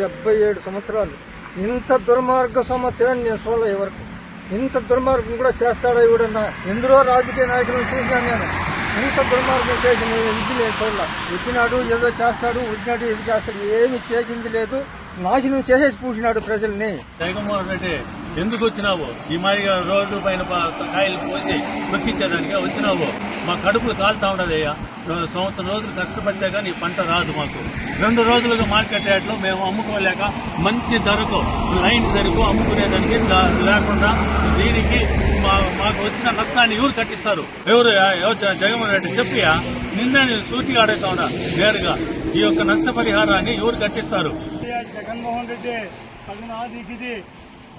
డెబ్బై ఏడు సంవత్సరాలు. ఇంత దుర్మార్గ సంవత్సరాన్ని నేను చూడలే వరకు. ఇంత దుర్మార్గం కూడా చేస్తాడా ఇవిడన్నా ఎందరో రాజకీయ నాయకులను చూసినాను నేను. ఇంత దుర్మార్గం చేసిన ఇది లేదు చూడలే వచ్చినాడు ఏదో చేస్తాడు వచ్చినాడు ఇది చేస్తాడు ఏమి చేసింది లేదు. నాశనం చేసేసి పూసినాడు ప్రజల్ని. జగన్మోహన్ రెడ్డి ఎందుకు వచ్చినావు? ఈ మాదిరిగా రోడ్డు పైన కాయలు పోసి నొక్కించేదానికి వచ్చినావు. మా కడుపులు కాలుతా ఉండదయ్యా సంవత్సరం రోజులు కష్టపడితే కానీ పంట రాదు మాకు. రెండు రోజులుగా మార్కెట్ రేట్లో మేము అమ్ముకోలేక మంచి ధరకు లైన్ ధరకు అమ్ముకునేదానికి లేకుండా దీనికి మా మాకు వచ్చిన నష్టాన్ని ఎవరు కట్టిస్తారు? ఎవరు ఎవరు జగన్మోహన్ రెడ్డి చెప్పియా? నిన్న నేను సూటిగా అడుగుతా ఉన్నా నేరుగా. ఈ యొక్క నష్టపరిహారాన్ని ఎవరు కట్టిస్తారు? జగన్మోహన్ రెడ్డి తగినాదికి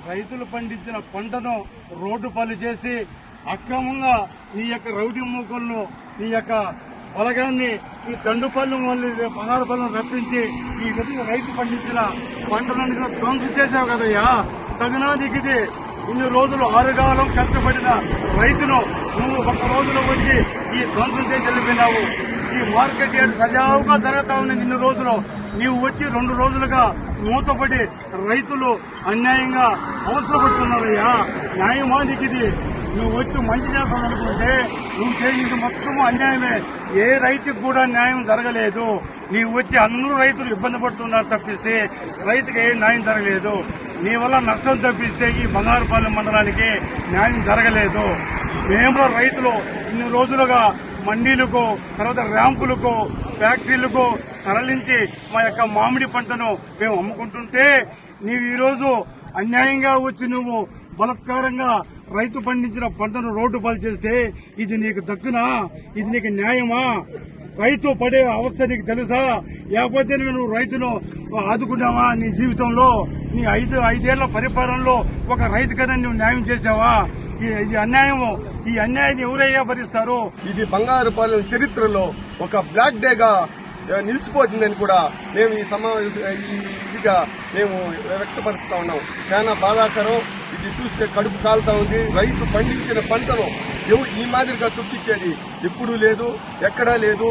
రైతులు పండించిన పంటను రోడ్డు పాలు చేసి అక్రమంగా ఈ యొక్క రౌడీ మూకలను నీ యొక్క బలగాన్ని ఈ దండుపల్లి వాళ్ళు బంగారుపల్లిని రప్పించి ఈ విధంగా రైతు పండించిన పంటలను కూడా ధ్వంసం చేసావు కదయ్యా. తగినాదికి ఇన్ని రోజులు ఆరుగాలం కష్టపడిన రైతును నువ్వు ఒక రోజులో వచ్చి ఈ ధ్వంసం చేసి వెళ్ళిపోయినావు. మార్కెట్ యార్డ్ సజావుగా జరుగుతా ఉన్నది ఇన్ని రోజులు. నీవు వచ్చి రెండు రోజులుగా మూతపడి రైతులు అన్యాయంగా అవసరపడుతున్నారయ్యా. న్యాయమానికి ఇది. నువ్వు వచ్చి మంచి చేస్తాననుకుంటే నువ్వు చేసింది మొత్తం అన్యాయమే. ఏ రైతుకు కూడా న్యాయం జరగలేదు. నీవు వచ్చి అందరూ రైతులు ఇబ్బంది పడుతున్నారు తప్పిస్తే రైతుకి ఏ న్యాయం జరగలేదు. నీ వల్ల నష్టం తప్పిస్తే ఈ బంగారుపాలెం మండలానికి న్యాయం జరగలేదు. మేము రైతులు ఇన్ని రోజులుగా మండీలకు తర్వాత ర్యాంపులకు ఫ్యాక్టరీలకు తరలించి మా యొక్క మామిడి పంటను మేము అమ్ముకుంటుంటే నీవు ఈరోజు అన్యాయంగా వచ్చి నువ్వు బలత్కారంగా రైతు పండించిన పంటను రోడ్డు పాలు చేస్తే ఇది నీకు దక్కునా? ఇది నీకు న్యాయమా? రైతు పడే అవస్థ నీకు తెలుసా? లేకపోతే నువ్వు రైతును ఆదుకున్నావా నీ జీవితంలో? నీ ఐదు ఐదేళ్ళ పరిపాలనలో ఒక రైతుకైనా నువ్వు న్యాయం చేసావా ఇది అన్యాయము ఈ అన్యాయాన్ని ఎవరైనా భరిస్తారు ఇది బంగారుపాలెం చరిత్రలో ఒక బ్లాక్ డేగా నిలిచిపోతుందని కూడా మేము ఈ సమావేశ ఈ ఇదిగా మేము వ్యక్తపరుస్తా ఉన్నాం. చాలా బాధాకరం. ఇది చూస్తే కడుపు కాలుతా ఉంది. రైతు పండించిన పంటను ఎవరు ఈ మాదిరిగా తొక్కిచ్చేది ఎప్పుడూ లేదు ఎక్కడా లేదు.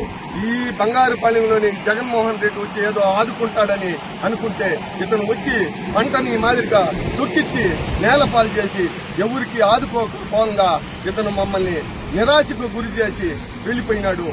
ఈ బంగారుపాలెంలోని జగన్మోహన్ రెడ్డి వచ్చి ఏదో ఆదుకుంటాడని అనుకుంటే ఇతను వచ్చి పంటని ఈ మాదిరిగా తొక్కిచ్చి నేలపాలు చేసి ఎవరికి ఆదుకోకపోగా ఇతను మమ్మల్ని నిరాశకు గురి చేసి వెళ్ళిపోయినాడు.